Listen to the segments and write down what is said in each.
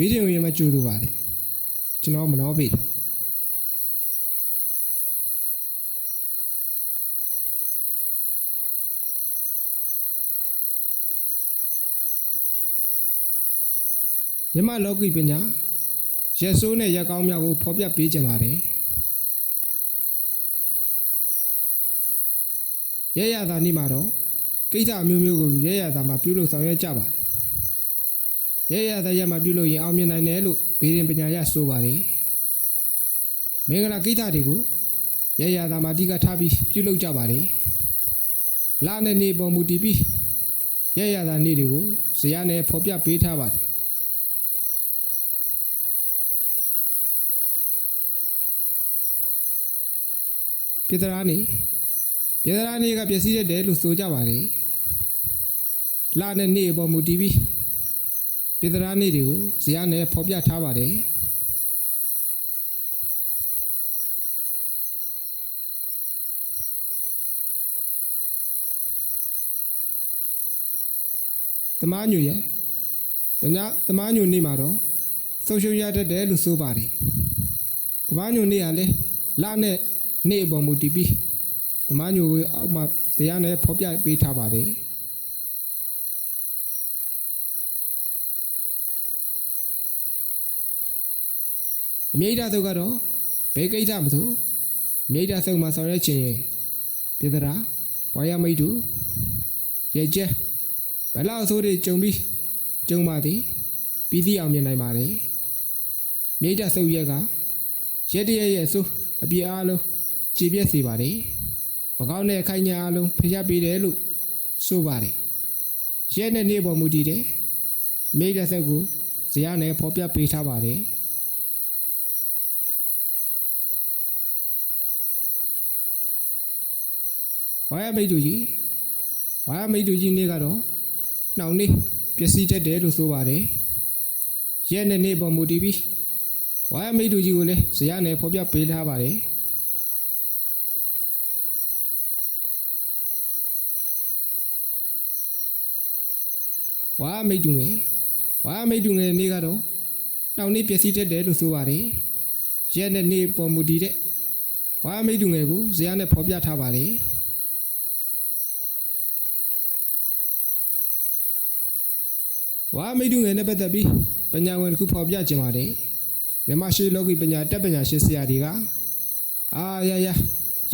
ဘေးတင်ဝင်မကြိုးသူပါလေကျွန်တော်မနှောပေတော့မြမလောကိပညာရက်ဆိုးနဲ့ရက်ကောင်းများကိုဖော်ပြပေးကြပါတယ်ရရသာနေ့မှာတော့ကိစ္စအမျိုးမျိုးကိုရရသာမှာပြုလုပ်ဆောင်ရွက်ကြပါတယ် ရရသာရက်မှာပြုလုပ်ရင်အောင်မြင်နိုင်တယ်လို့ဘေးရင်ပညာရဆိုပါတယ်မင်္ဂလာကိစ္စတွေကိုရရသာမှာအဓိကထားပြီးပြုလုပ်ကြပါတယ်လနဲ့နေပေါ်မူတည်ပြီးရရသာနေ့တွေကိုဇာတ်နဲ့ဖော်ပြပေးထားပါတယ်ပြေတရာနေပြေတရာနေကပျက်စီးတတ်တယ်လို့ဆိုကြပါတယ်လနဲ့နေ့အပေါ်မူတည်ပြီး ပြေတရာနေတွေကိုဇာတ်နဲ့ဖော်ပြထားပါတယ်တမားညူရဲ့တ냐တမားညူနေ့မှာတော့ဆုံးရှုံးရတတ်တယ်လို့ဆိုပါတယ်တမားညူနေ့ကလည်းလနဲ့နေ့အပေါ်မူတည်ပြီးတမားညူကိုအောက်မှာတရားနဲ့ဖော်ပြပေးထားပါတယ် အမြိတ်ဓာတ်သုတ်ကတော့ဘေကိဋ္ဌမသို့အမြိတ်ဓာတ်သုတ်မှာဆောင်ရွက်ခြင်းရဲ့ပြေသရာဝါယမိတ်တုရဲ့ကျဲဘလောက်ဆိုးတွေကြုံပြီးကြုံပါသည်ပြီးသည့်အောင်မြင်နိုင်ပါတယ်မြိတ်ဓာတ်သုတ်ရက်ကရက်တရက်ရဲ့အဆိုးအပြည့်အားလုံးကြည်ပြည့်စေပါတယ်မကောင်းတဲ့အခိုင်အညာအလုံးဖျက်ပေးတယ်လို့ဆိုပါတယ်ရဲနဲ့နေပေါ်မူတည်တယ်မြိတ်ဓာတ်သုတ်ကိုဇာတ်နဲ့ဖော်ပြပေးထားပါတယ် ဝါယမိတ်တူကြီးဝါယမိတ်တူကြီးနေ့ကတော့နှောင်နေပျက်စီးတတ်တယ်လို့ဆိုပါတယ်ရဲနဲ့နေပေါ်မူတည်ပြီးဝါယမိတ်တူကြီးကိုလည်းဇာတ်နဲ့ဖော်ပြပေးထားပါတယ်ဝါယမိတ်တူငယ်ဝါယမိတ်တူငယ်နေ့ကတော့နှောင်နေပျက်စီးတတ်တယ်လို့ဆိုပါတယ်ရဲနဲ့နေပေါ်မူတည်တဲ့ဝါယမိတ်တူငယ်ကိုဇာတ်နဲ့ဖော်ပြထားပါတယ် ဝါမိတုငယ်နဲ့ပတ်သက်ပြီးပညာဝင်တစ်ခုဖော်ပြခြင်းပါတယ်မြန်မာရှိလောကီပညာတက်ပညာရှိဆရာတွေကအာရရ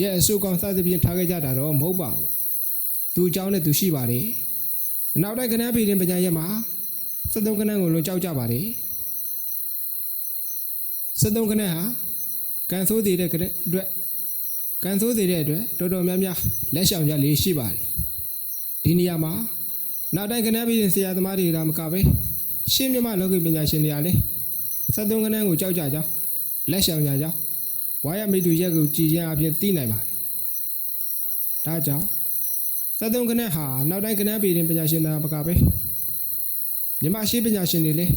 ရဲ့အစုကောင်စသဖြင့်ထားခဲ့ကြတာတော့မဟုတ်ပါဘူးသူအကြောင်းနဲ့သူရှိပါတယ်အနောက်တိုက်ကနန်းပြည်ရင်ပညာရက်မှာ73ကနန်းကိုလွန်ကြောက်ကြပါတယ်73ကနန်းဟာကန်ဆိုးသေးတဲ့ကတဲ့အတွက်ကန်ဆိုးသေးတဲ့အတွက်တော်တော်များများလက်ရှောင်ကြလေးရှိပါတယ်ဒီနေရာမှာ နောက်တိုင်းကနန်းပြည်ဆရာသမားတွေကမကပဲရှင်းမြမလောကပညာရှင်တွေကလည်း73ကနန်းကိုကြောက်ကြကြောင်းလက်ရှောင်ကြကြောင်းဝါရမိတူရက်ကိုကြည်ချင်းအပြင်သိနိုင်ပါတယ်။ဒါကြောင့်73ကနန်းဟာနောက်တိုင်းကနန်းပြည်ပညာရှင်တွေကမကပဲမြမရှိပညာရှင်တွေလည်း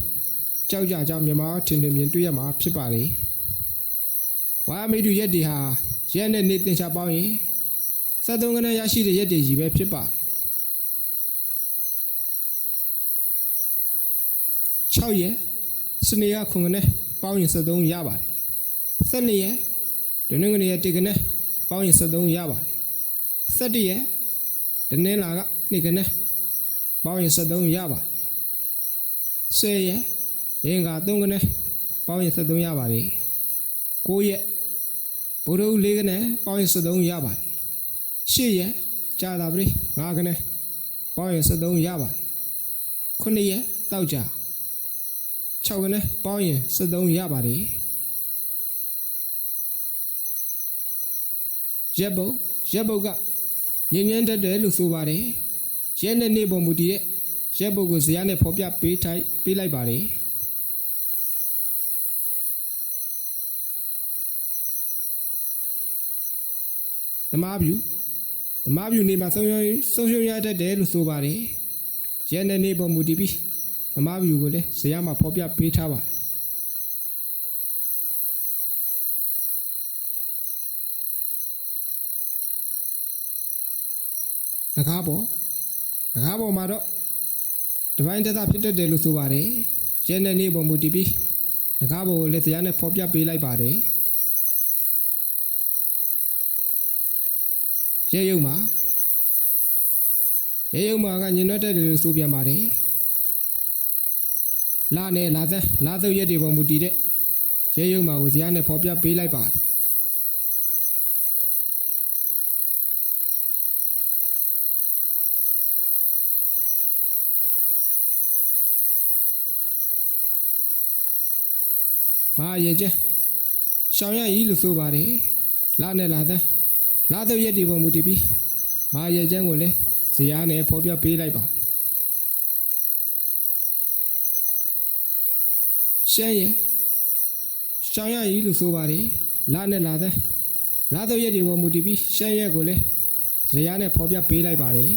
ကြောက်ကြကြောင်းမြမထင်ထင်မြင်တွေ့ရမှာဖြစ်ပါလေ။ဝါရမိတူရက်တွေဟာရက်နဲ့နေတင်ချပေါင်းရင်73ကနန်းရရှိတဲ့ရက်တွေကြီးပဲဖြစ်ပါတယ် 6ရက်စနေရ9နဲ့ပေါင်းရင်73ရပါတယ်12ရက်ဒနင်္ဂနွေရက်1ကနဲ့ပေါင်းရင်73ရပါတယ်17ရက်ဒနင်္လာက2ကနဲ့ပေါင်းရင်73ရပါတယ်10ရက်အင်္ဂါ3ကနဲ့ပေါင်းရင်73ရပါတယ်9ရက်ဗုဒ္ဓဦး4ကနဲ့ပေါင်းရင်73ရပါတယ်10ရက်ကြာတာပရိ5ကနဲ့ပေါင်းရင်73ရပါတယ်9ရက်တောက်ကြ 6ကနဲ့ပေါင်းရင်73ရပါတယ်ရက်ဘုတ်ရက်ဘုတ်ကငြင်းငြင်းတတ်တယ်လို့ဆိုပါတယ်ရက်နဲ့နေ့ပုံမူတည်တဲ့ရက်ဘုတ်ကိုဇာတ်နဲ့ဖော်ပြပေးထိုက်ပေးလိုက်ပါတယ်သမားဗျူသမားဗျူနေမှာဆုံးရှုံးဆုံးရှုံးရတတ်တယ်လို့ဆိုပါတယ်ရက်နဲ့နေ့ပုံမူတည်ပြီး ဓမ္မဗျူကိုလည်းဇေယျမှာဖော်ပြပေးထားပါတယ်ငကားပေါ်ငကားပေါ်မှာတော့ဒီပိုင်းတသဖြစ်တတ်တယ်လို့ဆိုပါတယ်ရရဲနဲ့နေပုံမူတည်ပြီးငကားဘုံကိုလည်းတရားနဲ့ဖော်ပြပေးလိုက်ပါတယ်ရဲယုံမှာရဲယုံမှာကညင်ွက်တဲ့တယ်လို့ဆိုပြန်ပါတယ် လာနဲ့လာသက်လာသုတ်ရက်တွေပုံမူတည်တဲ့ရဲယုံမှာကိုတရားနဲ့ဖော်ပြပေးလိုက်ပါတယ်မဟာရေကျဲရှောင်းရည်လို့ဆိုပါတယ်လာနဲ့လာသန်းလာတော့ရက်ဒီပုံမူတည်ပြီးမဟာရေကျဲကိုလည်းဇရာနဲ့ဖော်ပြပေးလိုက်ပါတယ် ရှမ်းရဲ့ရှောင်းရည်လို့ဆိုပါတယ်လာနဲ့လာသန်းလာတော့ရက်ဒီပုံမူတည်ပြီးရှမ်းရဲ့ကိုလည်းဇရာနဲ့ဖော်ပြပေးလိုက်ပါတယ်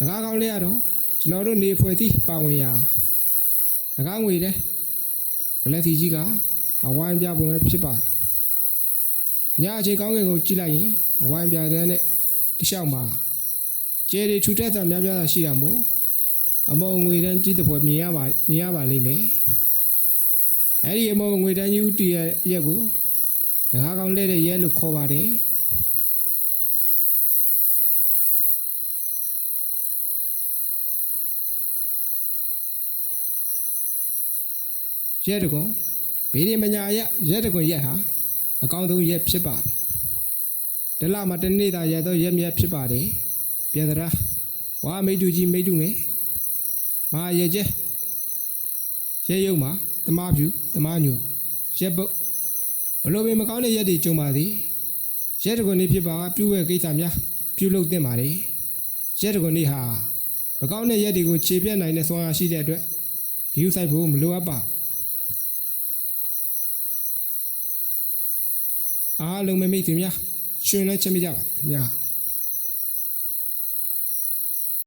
အကားကောင်းလေးရတော့ကျွန်တော်တို့နေဖွဲ့သည့်ပါဝင်ရာငကားငွေတဲ့ကလတီကြီးကအဝိုင်းပြပုံပဲဖြစ်ပါတယ်။ညအချိန်ကောင်းကင်ကိုကြည့်လိုက်ရင်အဝိုင်းပြတဲ့နဲ့တလျှောက်မှာကျဲရီထူထက်တာများပြားတာရှိတာမို့ အမုံငွေတန်းကြီးတဲ့ပွဲမြင်ရပါမြင်ရပါလိမ့်မယ်။အဲဒီအမုံငွေတန်းကြီးဦးတည်ရဲ့ရက်ကိုငကားကောင်းလဲတဲ့ရဲလို့ခေါ်ပါတယ်။ရဲတကွန်ဘေးရင်မညာရရဲတကွန်ရက်ဟာအကောင်းဆုံးရက်ဖြစ်ပါတယ်။တလမှာတစ်နေ့သာရက်တော့ရက်မြက်ဖြစ်ပါတယ်။ပြေသရာဝါမိတူကြီးမိတူငယ် မဟာရဲကျဲရဲယုံမှာတမားဖြူတမားညိုရက်ပုတ်ဘလို့ပင်မကောင်းတဲ့ရက်တွေကြုံပါသည်။ရဲတကွန်နေဖြစ်ပါပြုဝဲကိစ္စများပြုလုပ်သင့်ပါတယ်။ရဲတကွန်နေဟာမကောင်းတဲ့ရက်တွေကိုခြေပြတ်နိုင်တဲ့ဆွမ်းအားရှိတဲ့အတွက်ဂယူဆိုင်ဖို့မလိုအပ်ပါဘူးအားလုံးမမိတ်သူများရှင်လည်းချက်မိကြပါခင်ဗျာ